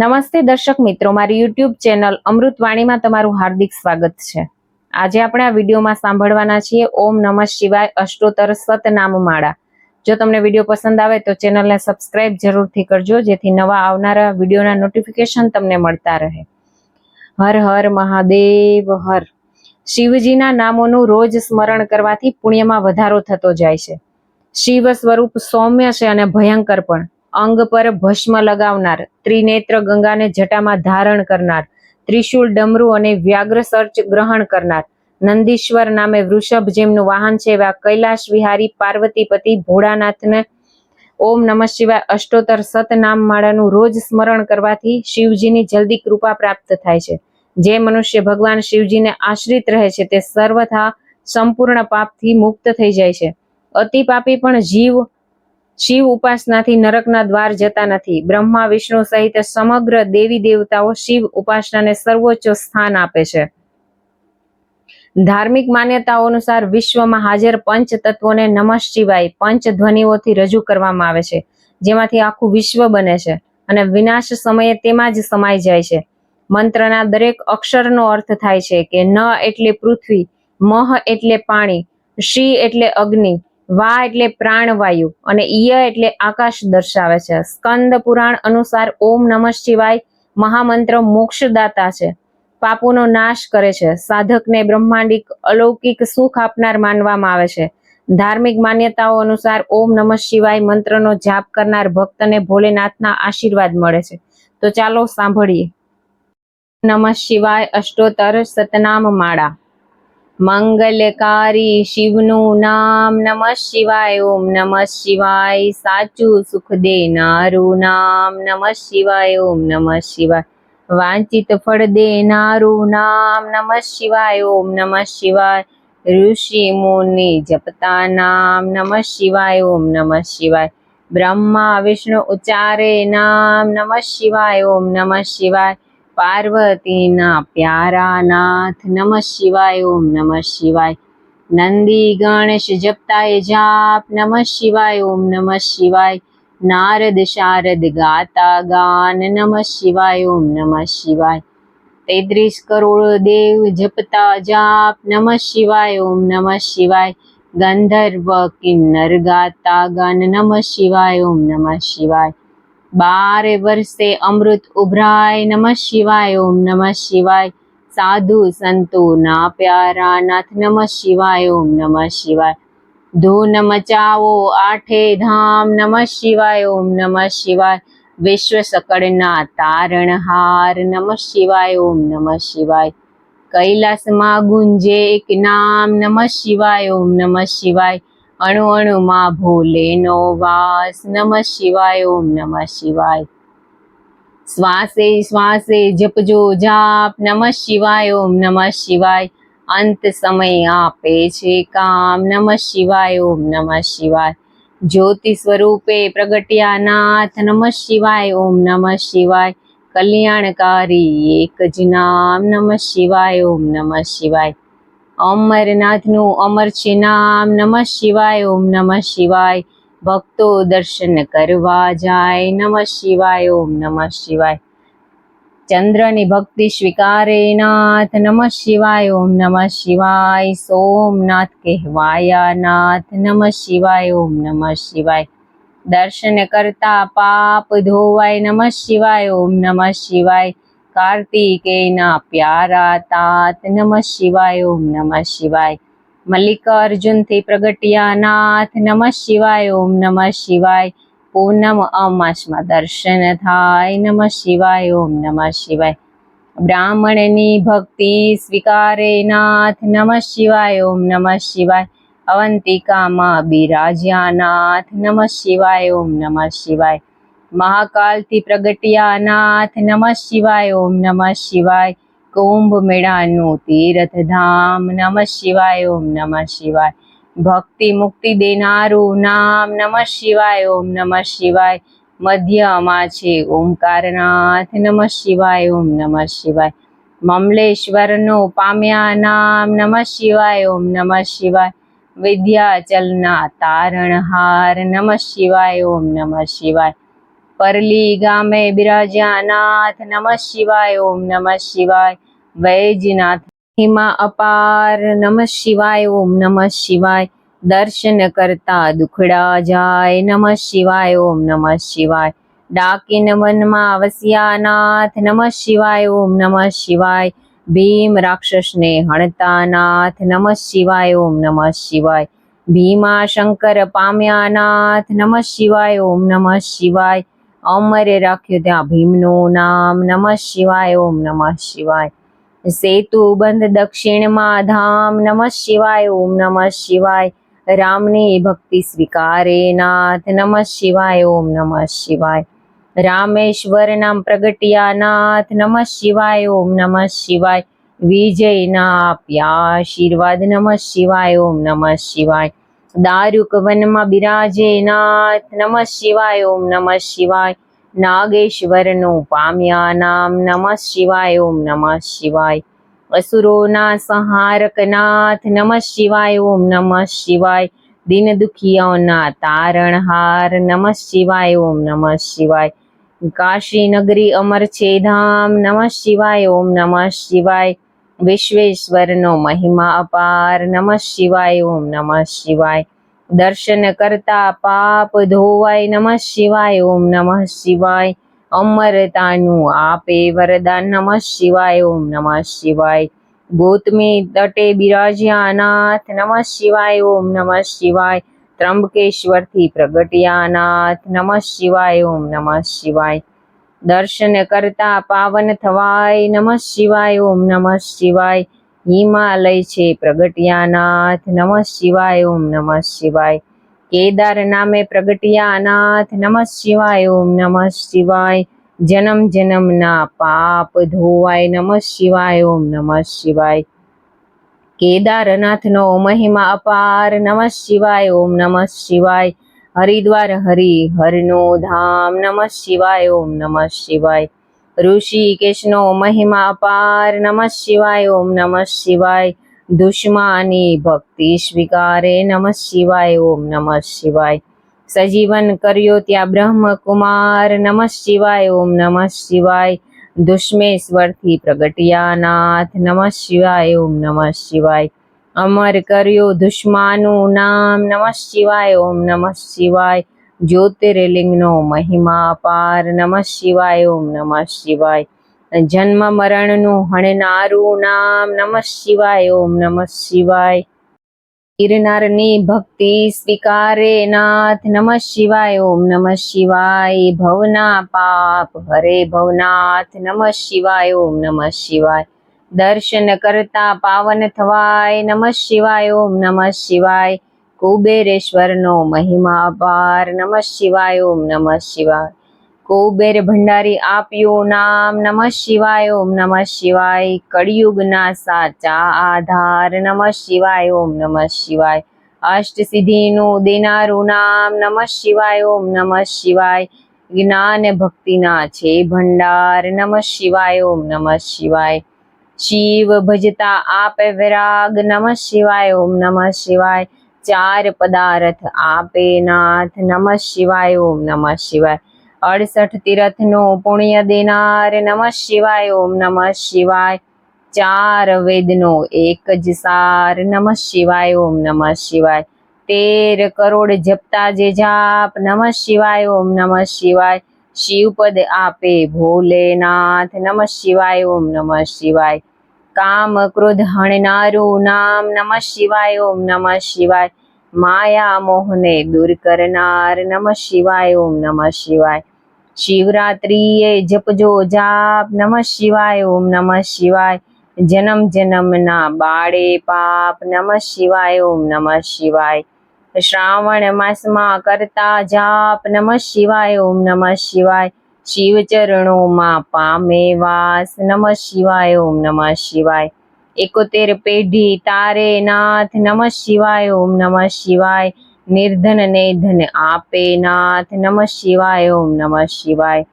નમસ્તે દર્શક મિત્રો, મારી યુટ્યુબ ચેનલ અમૃતવાણીમાં તમારું હાર્દિક સ્વાગત છે. આજે આપણે આ વિડીયોમાં સાંભળવાના છીએ ઓમ નમઃ શિવાય અષ્ટોત્તર સતનામ માળા જો તમને વીડિયો પસંદ આવે તો ચેનલને સબસ્ક્રાઇબ જરૂરથી કરજો, જેથી નવા આવનારા વિડીયોના નોટિફિકેશન તમને મળતા રહે. હર હર મહાદેવ, હર. શિવજીના નામોનું રોજ સ્મરણ કરવાથી પુણ્યમાં વધારો થતો જાય છે. શિવ સ્વરૂપ સૌમ્ય છે અને ભયંકર પણ. અંગ પર ભસ્મ લગાવનાર, ત્રિનેત્ર ગંગાને જટામાં ધારણ કરનાર ત્રિશુલ ડમરુ અને વ્યાઘ્ર સર્ચ ગ્રહણ કરનાર. નંદીશ્વર નામે વૃષભ જેમનું વાહન છે એવા કૈલાશ વિહારી પાર્વતીપતિ ભોળાનાથને ઓમ નમઃ શિવાય અષ્ટોતર સતનામ માળાનું રોજ સ્મરણ કરવાથી શિવજીની જલ્દી કૃપા પ્રાપ્ત થાય છે. જે મનુષ્ય ભગવાન શિવજીને આશ્રિત રહે છે તે સર્વથા સંપૂર્ણ પાપથી મુક્ત થઈ જાય છે. અતિ પાપી પણ જીવ શિવ ઉપાસનાથી નરકના દ્વાર જતા નથી. બ્રહ્મા, વિષ્ણુ સહિત સમગ્ર દેવી દેવતાઓ શિવ ઉપાસનાને સર્વોચ્ચ સ્થાન આપે છે. ધાર્મિક માન્યતાઓ અનુસાર વિશ્વમાં હાજર પંચ તત્વોને નમઃ શિવાય પંચ ધ્વનિઓથી રજૂ કરવામાં આવે છે, જેમાંથી આખું વિશ્વ બને છે અને વિનાશ સમયે તેમાં જ સમાઈ જાય છે. મંત્રના દરેક અક્ષરનો અર્થ થાય છે કે ન એટલે પૃથ્વી, મહ એટલે પાણી, શી એટલે અગ્નિ વા એટલે પ્રાણવાયુ અને ઈય એટલે આકાશ દર્શાવે છે. સ્કંદ પુરાણ અનુસાર ઓમ નમઃ શિવાય મહામંત્ર મોક્ષદાતા છે. પાપોનો નાશ કરે છે. સાધકને બ્રહ્માંડિક અલૌકિક સુખ આપનાર માનવામાં આવે છે. ધાર્મિક માન્યતાઓ અનુસાર ઓમ નમઃ શિવાય મંત્રનો જાપ કરનાર ભક્તને ભોલેનાથના આશીર્વાદ મળે છે. તો ચાલો સાંભળીએ. નમઃ શિવાય અષ્ટોતર સતનામ માળા. મંગલકારી શિવનું નામ નમઃ શિવાય ઓમ નમઃ શિવાય સાચું સુખ દેનારું નામ નમઃ શિવાય ઓમ નમઃ શિવાય વાંચિત ફળ દેનારું નામ નમઃ શિવાય ઓમ નમઃ શિવાય ઋષિ મુનિ જપતા નામ નમઃ શિવાય ઓમ નમઃ શિવાય બ્રહ્મા વિષ્ણુ ઉચ્ચારે નામ નમઃ શિવાય ઓમ નમઃ શિવાય પાર્વતીના પ્યારા નાથ નમઃ શિવાય, ઓમ નમઃ શિવાય. નંદી ગણેશ જપતાય જાપ, નમઃ શિવાય, ઓમ નમઃ શિવાય. નારદ શારદ ગાતા ગાન, નમઃ શિવાય, ઓમ નમઃ શિવાય. તેત્રીસ કરોડ દેવ જપતા જાપ, નમઃ શિવાય, ઓમ નમઃ શિવાય. ગંધર્વ કિન્નર ગાતા ગાન, નમઃ શિવાય, ઓમ નમઃ શિવાય. બારે વર્ષે અમૃત ઉભરાય નમઃ શિવાય ઓમ નમઃ શિવાય સાધુ સંતો ના પ્યારા નાથ નમઃ શિવાય ઓમ નમઃ શિવાય ધૂન મચાવો આઠે ધામ નમઃ શિવાય ઓમ નમઃ શિવાય વિશ્વ સકળના તારણહાર નમઃ શિવાય ઓમ નમઃ શિવાય કૈલાસમાં ગુંજે એક નામ નમઃ શિવાય ઓમ નમઃ શિવાય અણુ અણુમાં ભોલેનો વાસ. નમઃ શિવાય, ઓમ નમઃ શિવાય. શ્વાસે શ્વાસે જપજો જાપ. નમઃ શિવાય, ઓમ નમઃ શિવાય. અંત સમય આપે છે કામ. નમઃ શિવાય, ઓમ નમઃ શિવાય. જ્યોતિ સ્વરૂપે પ્રગટ્યા નાથ. નમઃ શિવાય, ઓમ નમઃ શિવાય. કલ્યાણકારી એક જ નામ. નમઃ શિવાય, ઓમ નમઃ શિવાય. અમરનાથનું અમર છે નામ નમઃ શિવાય, ઓમ નમઃ શિવાય. ભક્તો દર્શન કરવા જાય, નમઃ શિવાય, ઓમ નમઃ શિવાય. ચંદ્રની ભક્તિ સ્વીકારે નાથ, નમઃ શિવાય, ઓમ નમઃ શિવાય. સોમનાથ કહેવાયા નાથ, નમઃ શિવાય, ઓમ નમઃ શિવાય. દર્શન કરતા પાપ ધોવાય, નમઃ શિવાય, ઓમ નમઃ શિવાય. કાર્તિકેયના પ્યારા તાત. નમઃ શિવાય, ઓમ નમઃ શિવાય. મલ્લિકાર્જુનથી પ્રગટ્યા નાથ. નમઃ શિવાય, ઓમ નમઃ શિવાય. પૂનમ અમાસમાં દર્શન થાય. નમઃ શિવાય, ઓમ નમઃ શિવાય. બ્રાહ્મણની ભક્તિ સ્વીકારે નાથ. નમઃ શિવાય, ઓમ નમઃ શિવાય. અવંતિકામાં બિરાજ્યા નાથ. નમઃ શિવાય, ઓમ નમઃ શિવાય. મહાકાલથી પ્રગટ્યા નાથ નમઃ શિવાય, ઓમ નમઃ શિવાય. કુંભ મેળાનું તીર્થધામ. નમઃ શિવાય, ઓમ નમઃ શિવાય. ભક્તિ મુક્તિ દેનારું નામ. નમઃ શિવાય, ઓમ નમઃ શિવાય. મધ્યમાં છે ઓમકારનાથ. નમઃ શિવાય, ઓમ નમઃ શિવાય. મમલેશ્વરનો પામ્યા નામ. નમઃ શિવાય, ઓમ નમઃ શિવાય. વિદ્યાચલના તારણહાર. નમઃ શિવાય, ઓમ નમઃ શિવાય. પરલી ગામે બિરાજ્યા નાથ નમઃ શિવાય, ઓમ નમઃ શિવાય વૈજનાથ હિમા અપાર, નમઃ શિવાય, ઓમ નમઃ શિવાય, દર્શન કરતા દુખડા જાય, નમઃ શિવાય, ઓમ નમઃ શિવાય. ડાકી વનમાં વસ્યા નાથ નમઃ શિવાય, ઓમ નમઃ શિવાય. ભીમ રાક્ષસને હણતા નાથ નમઃ શિવાય, ઓમ નમઃ શિવાય. ભીમા શંકર પામ્યા નાથ નમઃ શિવાય, ઓમ નમઃ શિવાય. અમરે રાખ્યું ત્યાં ભીમનું નામ, નમઃ શિવાય, ઓમ નમઃ શિવાય. સેતુ બંધ દક્ષિણમાં ધામ, નમઃ શિવાય, ઓમ નમઃ શિવાય. રામની ભક્તિ સ્વીકારે નાથ, નમઃ શિવાય, ઓમ નમઃ શિવાય. રામેશ્વર નામ પ્રગટ્યા નાથ, નમઃ શિવાય, ઓમ નમઃ શિવાય. વિજયના આપ્યા, આશીર્વાદ, નમઃ શિવાય, ઓમ નમઃ શિવાય. દારૂક વનમાં બિરાજે નાથ નમઃ શિવાય ઓમ નમઃ શિવાય નાગેશ્વરનું પામ્યા નામ નમઃ શિવાય ઓમ નમઃ શિવાય અસુરોના સંહારક નાથ નમઃ શિવાય ઓમ નમઃ શિવાય દિન દુખિયાઓના તારણહાર નમઃ શિવાય ઓમ નમઃ શિવાય કાશી નગરી અમર છે ધામ નમઃ શિવાય ઓમ નમઃ શિવાય વિશ્વેશ્વરનો મહિમા અપાર. નમઃ શિવાય, ઓમ નમઃ શિવાય. દર્શન કરતા પાપ ધોવાય. નમઃ શિવાય, ઓમ નમઃ શિવાય. અમરતાનું આપે વરદાન. નમઃ શિવાય, ઓમ નમઃ શિવાય. ગોતમી તટે બિરાજ્યા અનાથ. નમઃ શિવાય, ઓમ નમઃ શિવાય. ત્રંબકેશ્વરથી પ્રગટ્યા અનાથ. નમઃ શિવાય, ઓમ નમઃ શિવાય. દર્શન કરતા પાવન થવાય નમઃ શિવાય, ઓમ નમઃ શિવાય. હિમાલય છે પ્રગટિયાનાથ, નમઃ શિવાય, ઓમ નમઃ શિવાય. કેદાર નામે પ્રગટિયાનાથ, નમઃ શિવાય, ઓમ નમઃ શિવાય. જન્મ જન્મના પાપ ધોવાય, નમઃ શિવાય, ઓમ નમઃ શિવાય. કેદારનાથનો મહિમા અપાર, નમઃ શિવાય, ઓમ નમઃ શિવાય. હરિદ્વાર હરિ, હરનો ધામ, નમઃ શિવાય, ઓમ નમઃ શિવાય. ઋષિકેશનો મહિમા અપાર, નમઃ શિવાય, ઓમ નમઃ શિવાય. દુશ્માની ભક્તિ સ્વીકારે, નમઃ શિવાય, ઓમ નમઃ શિવાય. સજીવન કર્યો ત્યાં બ્રહ્મકુમાર, નમઃ શિવાય, ઓમ નમઃ શિવાય. દુષ્મેશ્વરથી પ્રગટ્યા નાથ, નમઃ શિવાય, ઓમ નમઃ શિવાય. અમર કર્યું દુશ્માનું નામ. નમઃ શિવાય, ઓમ નમઃ શિવાય. જ્યોતિર્લિંગનો મહિમા અપાર નમઃ શિવાય, ઓમ નમઃ શિવાય. જન્મ મરણનું હણનારું નામ. નમઃ શિવાય, ઓમ નમઃ શિવાય. ગિરનારની ભક્તિ સ્વીકારે નાથ. નમઃ શિવાય, ઓમ નમઃ શિવાય. ભવના પાપ, હરે ભવનાથ. નમઃ શિવાય, ઓમ નમઃ શિવાય. દર્શન કરતા પાવન થવાય નમઃ શિવાય ઓમ નમઃ શિવાય કુબેરેશ્વરનો મહિમા અપાર નમઃ શિવાય ઓમ નમઃ શિવાય કુબેર ભંડારી આપ્યું નામ નમઃ શિવાય ઓમ નમઃ શિવાય કળિયુગના સાચા આધાર નમઃ શિવાય ઓમ નમઃ શિવાય અષ્ટ સિદ્ધિનું દેનારું નામ નમઃ શિવાય ઓમ નમઃ શિવાય જ્ઞાન ભક્તિના છે ભંડાર નમઃ શિવાય ઓમ નમઃ શિવાય શિવ ભજતા આપે વિરાગ, નમઃ શિવાય, ઓમ નમઃ શિવાય. ચાર પદાર્થ આપે નાથ, નમઃ શિવાય, ઓમ નમઃ શિવાય. અડસઠ તીર્થનો પુણ્ય દેનાર, નમઃ શિવાય, ઓમ નમઃ શિવાય. ચાર વેદનો એક જ સાર, નમઃ શિવાય, ઓમ નમઃ શિવાય. તેર કરોડ જપતા જે જાપ, નમઃ શિવાય, ઓમ નમઃ શિવાય. શિવપદ આપે ભોલેનાથ, નમઃ શિવાય, ઓમ નમઃ શિવાય. કામ ક્રોધ હણનારું નામ નમઃ શિવાય, ઓમ નમઃ શિવાય. માયા મોહને દૂર કરનાર નમઃ શિવાય, ઓમ નમઃ શિવાય. શિવરાત્રિએ જપજો જાપ, નમઃ શિવાય, ઓમ નમઃ શિવાય. જન્મ જન્મના બાળે પાપ, નમઃ શિવાય, ઓમ નમઃ શિવાય. શ્રાવણ માસમાં કરતા જાપ, નમઃ શિવાય, ઓમ નમઃ શિવાય. શિવ ચરણોમાં પામે વાસ. નમઃ શિવાય, ઓમ નમઃ શિવાય. એકોતેર પેઢી તારે નાથ. નમઃ શિવાય, ઓમ નમઃ શિવાય. નિર્ધન ને ધન આપે નાથ. નમઃ શિવાય, ઓમ નમઃ શિવાય.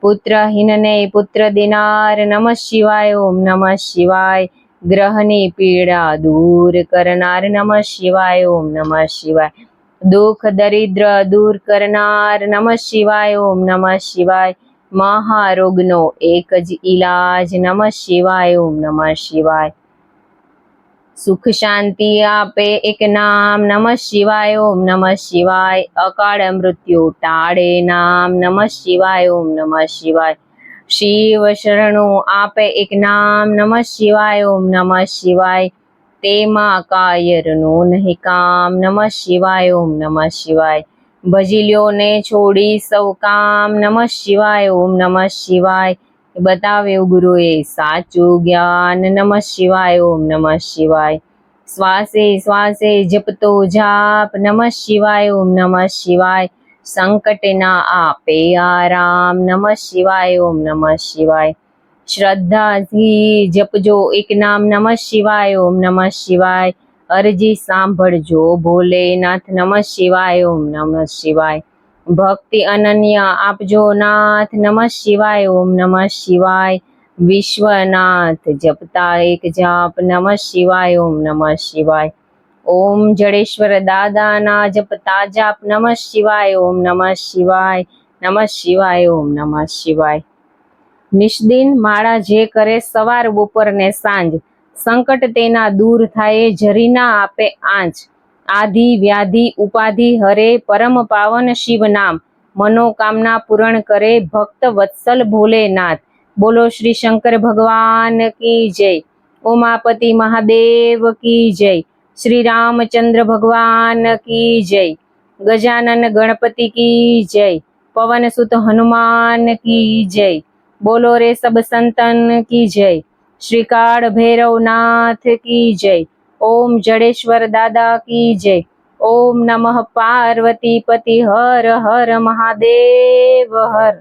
પુત્રહીનને પુત્ર દિનાર. નમઃ શિવાય, ઓમ નમઃ શિવાય. ગ્રહની પીડા દૂર કરનાર. નમઃ શિવાય, ઓમ નમઃ શિવાય. દુઃખ, દરિદ્ર દૂર કરનાર નમઃ શિવાય, ઓમ નમઃ શિવાય. મહારોગનો એક જ ઈલાજ, નમઃ શિવાય, ઓમ નમઃ શિવાય. સુખ શાંતિ આપે એક નામ, નમઃ શિવાય, ઓમ નમઃ શિવાય. અકાળ મૃત્યુ ટાળે નામ, નમઃ શિવાય, ઓમ નમઃ શિવાય. શિવ શરણો આપે એક નામ, નમઃ શિવાય, ઓમ નમઃ શિવાય. તેમાં કાયરનું નહીં કામ. નમઃ શિવાય, ઓમ નમઃ શિવાય. ભજીલ્યોને છોડી સૌ કામ. નમઃ શિવાય, ઓમ નમઃ શિવાય. બતાવ્યું ગુરુએ સાચું જ્ઞાન. નમઃ શિવાય, ઓમ નમઃ શિવાય. શ્વાસે શ્વાસે જપતો જાપ. નમઃ શિવાય, ઓમ નમઃ શિવાય. સંકટ ના આપે આરામ. નમઃ શિવાય, ઓમ નમઃ શિવાય. શ્રદ્ધાથી જપજો એક નામ નમઃ શિવાય, ઓમ નમઃ શિવાય. અરજી સાંભળજો, ભોલેનાથ નમઃ શિવાય, ઓમ નમઃ શિવાય. ભક્તિ અનન્ય આપજો નાથ નમઃ શિવાય, ઓમ નમઃ શિવાય. વિશ્વનાથ જપતા એક જાપ નમઃ શિવાય, ઓમ નમઃ શિવાય. ઓમ જડેશ્વર દાદાના જપતા જાપ નમઃ શિવાય, ઓમ નમઃ શિવાય. નમઃ શિવાય, ઓમ નમઃ શિવાય. નિષ્દિન માળા જે કરે સવાર બપોર ને સાંજ, સંકટ તેના દૂર થાય જરીના આપે આંચ. આધિ, વ્યાધિ, ઉપાધિ હરે પરમ પાવન શિવ નામ. મનોકામના પૂરણ કરે ભક્ત વત્સલ ભોલેનાથ. બોલો શ્રી શંકર ભગવાન કી જય. ઉમાપતિ મહાદેવ કી જય. શ્રી રામચંદ્ર ભગવાન કી જય. ગજાનન ગણપતિ કી જય. પવન સુત હનુમાન કી જય. બોલો રે સબ સંતન કી જય? શ્રીકાળ ભૈરવનાથ કી જય? ઓમ જડેશ્વર દાદા કી જય? ઓમ નમઃ પાર્વતી પતિ હર હર મહાદેવ હર